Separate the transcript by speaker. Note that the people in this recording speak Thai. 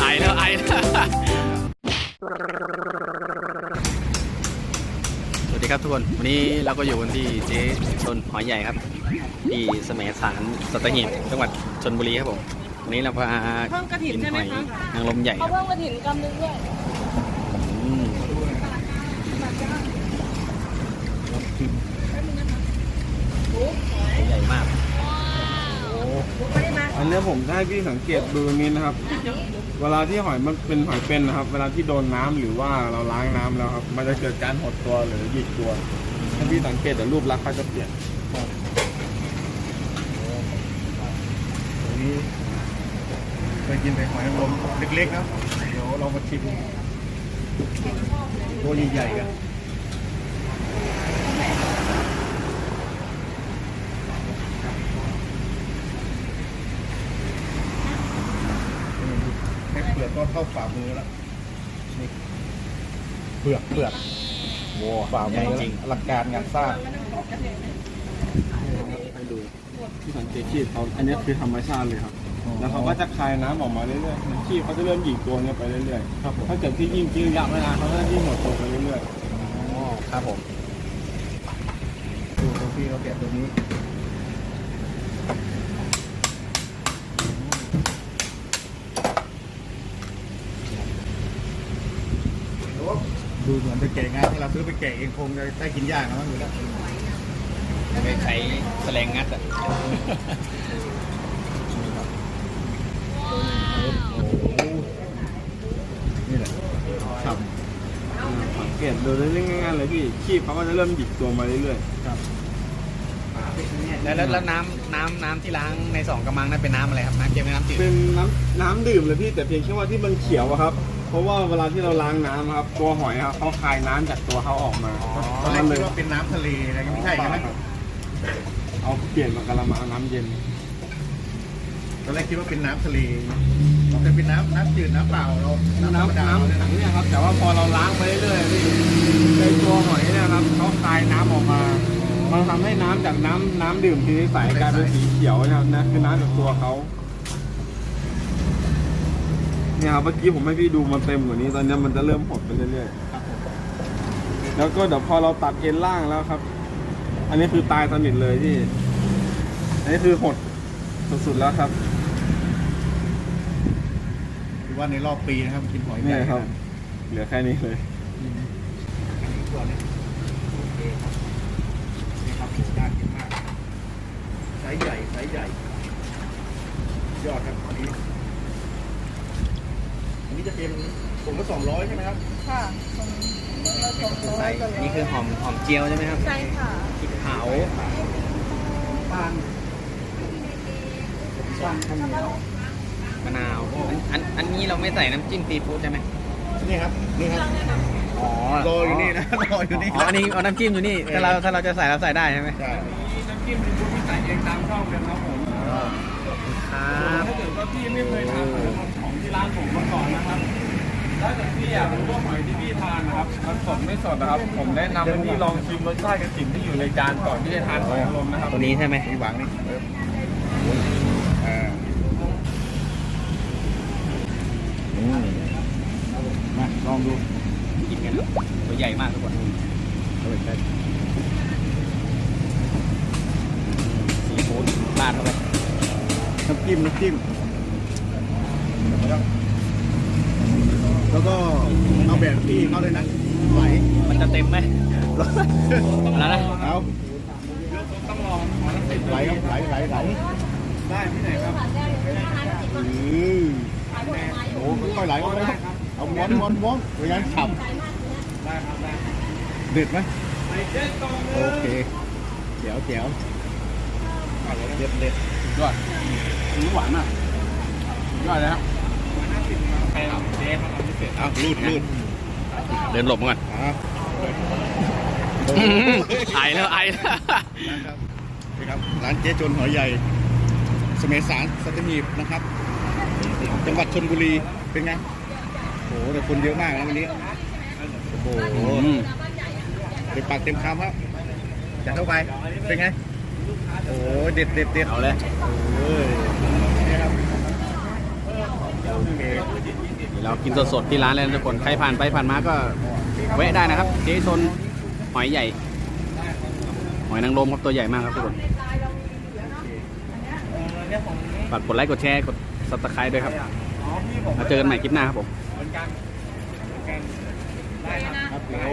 Speaker 1: ไอแล้วไอแล้วสวัสดีครับทุกคน วันนี้เราก็อยู่กันที่เจ๊ชนหอยใหญ่ครับ ที่สมัยสารสัตหีบจังหวัดชนบุรีครับผม วันนี้เราพา
Speaker 2: เพิ่มกระถิ่น
Speaker 1: กิน
Speaker 2: ใช่
Speaker 1: ห
Speaker 2: ไหม
Speaker 1: อย
Speaker 2: คะ
Speaker 1: นางรมใหญ่ค
Speaker 2: เขา
Speaker 1: รับ
Speaker 2: เพิ่มกระถิ่นกำนึงด้วย
Speaker 1: อืมใหญ่มาก
Speaker 3: อันนี้ผมจะให้พี่สังเกตดูนี้นะครับ เวลาที่หอยมันเป็นหอยเป็นนะครับ เวลาที่โดนน้ำหรือว่าเราล้างน้ำแล้วครับ มันจะเกิดการหดตัวหรือหยิกตัว ถ้าพี่สังเกตเดี๋ยวรูปลักษณ์เขาจะเปลี่ยน
Speaker 4: วันนี้เคยกินแต่หอยนางรมเล็กๆนะเดี๋ยวเรามาชิมตัวใหญ่ๆกันแค่เปลือ กก็เท่าฝ่ามือแล้วนี่เปลือกเปลือกโว้ฝ่ามือ
Speaker 1: จริง
Speaker 4: อลังการงานสร้าง
Speaker 3: ให้ดูที่สังเกตขีดเขาอันนี้คือธรรมชาติเลยครับ แล้วเขาก็จะคายน้ำออกมาเรื่อยๆขี้เขาจะเริ่มหยิกตัวเนี้ยไปเรื่อย
Speaker 4: ครับผม
Speaker 3: ๆถ้าเกิดที่ยิ่งกิ้งยักเวลาเขาก็จะยิ่งหดตัวไปเรื่อย
Speaker 1: อ๋อครับผม
Speaker 4: ดูตัวพี่เขาแกะตัวนี้ ดูเหมือนจะแกะง่ายถ้าเราซื้อไปแกะเองคงจะได้กินยากนะมั้งอยู่แล้ว
Speaker 1: ไปใช้แสลงงัดอะ
Speaker 4: นี่แหละฉ่
Speaker 3: ๆอ่าสังเกตดูเรื่อยๆง่ายๆเลยพี่ขี้เขาก็จะเริ่มหยิกตัวมาเรื่อยๆ
Speaker 1: แล้วแล้วแล้วน้ำน้ำน้ำที่ล้างในสองกระมังนั่นเป็นน้ำอะไรครับน้ำเค็มหรือน้ำจืด
Speaker 3: เป็นน้ำน้ำดื่มเลยพี่แต่เพียงแค่ว่าที่มันเขียวอะครับ เพราะว่าเวลาที่เราล้างน้ำครับ ตัวหอยครับเขาคายน้ำจากตัวเขาออกมาำ
Speaker 4: ตอนแรก
Speaker 3: มันเล
Speaker 4: คิ
Speaker 3: ย
Speaker 4: ดว่าเป็นน้ำทะเลอะไรก็ไม่ใช่ใช่ไหม
Speaker 3: เอาเปลี่ยนมากระมังเอาน้ำเย็น
Speaker 4: ตอนแรกคิดว่าเป็นน้ำทะเลแต่เป็นน้ำน้ำจืดน้ำเปล่าเรา
Speaker 3: น้ำ
Speaker 4: ธรรมดา
Speaker 3: น้ำ
Speaker 4: เลย
Speaker 3: ถั
Speaker 4: นะ
Speaker 3: งเนี่ยครับ แต่ว่าพอเราล้างไปเรื่อยๆพี่ในตัวหอยเนี่ยครับเขาคายน้ำออกมามันทำให้น้ำจากน้ำน้ำดื่มที่ใสกลายเป็นสีเขียวนะครับนะคือน้ำจากตัวเขา เนี่ยครับเมื่อกี้ผมให้พี่ดูมันเต็มกว่านี้ ตอนนี้มันจะเริ่มหดไปเรื่อยๆแล้วก็เดี๋ยวพอเราตัดเอ็นล่างแล้วครับ อันนี้คือตายสนิทเลยพี่ อันนี้คือหดสุดๆแล้วครับ
Speaker 4: คิดว่าในรอบปีนะครับกินหอยให
Speaker 3: นี่
Speaker 4: ญ่
Speaker 3: ครับ เหลือแค่นี้เลย
Speaker 4: ตัวนี้โอเคครับนี่ครับน่ากินมากไซส์ใหญ่ไซส์ใหญ่ยอดครับอันนี้ อันนี้จะเป็นถุงละสองร้อยใช่ไหมครับ
Speaker 2: ค่ะคนละสองร้อยกัน
Speaker 1: นี่คือหอมหอมเจียวใช่ไหมครับ
Speaker 2: ใช่ค่ะ
Speaker 1: พริกเผา
Speaker 4: ปาน
Speaker 1: มะนาวอันอันอันนี้เราไม่ใส่น้ำจิ้มซีฟู้ดใช่ไหม
Speaker 4: นี่ครับนี่ครับ
Speaker 1: อ๋อ
Speaker 4: รออยู่นี่นะรออยู่นี่
Speaker 1: อ๋ออันนี้เอาน้ำจิ้มอยู่นี่ถ้าเราถ้าเราจะใส่เราใส่ได้ใช่ไหม
Speaker 4: ใช่
Speaker 3: น้ำจิ้มซีฟู้ดที่ใส่เองตามชอบเลยครับผม อยากรู้ว่าหอยที่พี่ทานนะครับมันสดไม่สดนะครับ ผมแนะนำให้พี่ลองชิมรสชาติกับสิ่งที่อยู่ในจานก่อนที่จะทานหอยนางรมนะครับ
Speaker 1: ตัวนี้ใช่ไหม
Speaker 4: นี่วางนี่เอออ่าอืมมาลองดู
Speaker 1: กินกันครับตัวใหญ่มากทุกคน
Speaker 4: เอาไปใกล้
Speaker 1: ซีฟู้ดราดเข้าไป
Speaker 4: น้ำจิ้มน้ำจิ้มแล้วก็ เอาแบบที่เขาเลยนะไหล
Speaker 1: มันจะเต็มไหมแล้วนะ
Speaker 4: เอา
Speaker 3: ต้องลอง
Speaker 4: ไหลครับไหลไหลไหล
Speaker 3: ได้ที่ไหนครับ
Speaker 4: อือโอ้ค่อยๆไหลก็ได้เอาม้วนม้วนม้วนเป็นไงฉ่ำ
Speaker 3: ได้ครับได้
Speaker 4: เด็ดไหม
Speaker 3: ใส่เจ็ดกล่องเล
Speaker 4: โอยเคเจ๋วเจ๋วเด็ดเด็ด
Speaker 3: ยอดนี่หวานอะยอดเลยครับใค รครับเจ๊ครับพิเศษ
Speaker 4: เอาลูดลูด
Speaker 1: เดินหลบมาก่อน
Speaker 4: อะ
Speaker 1: ไอแล้วไอแล้ว
Speaker 4: นะครับนี่ครับ ร้านเจ๊จนหอยใหญ่สมัยสารสัตหีบนะครับ จังหวัดชนบุรี เป็นไง โอ้โหแต่คนเยอะมากนะวันนี้ โอ้โห
Speaker 1: อืม
Speaker 4: เต็มปากเต็มคำครับจัดเข้าไป เป็นไง โอ้โหเด็ดเด็ดเด็ด
Speaker 1: เอาเลย
Speaker 4: โอ้ยนี่ครับ
Speaker 1: โอ้ เรากินสดๆที่ร้านเลยนะทุกคนใครผ่านไปผ่านมาก็แวะได้นะครับเจ๊ชนหอยใหญ่ หอยนางรมครับตัวใหญ่มากครับทุกคนฝากกดไลค์กดแชร์กดซับสไครต์ด้วยครับมาเจอกันใหม่คลิปหน้าครับผม
Speaker 4: ครับเดี๋ยว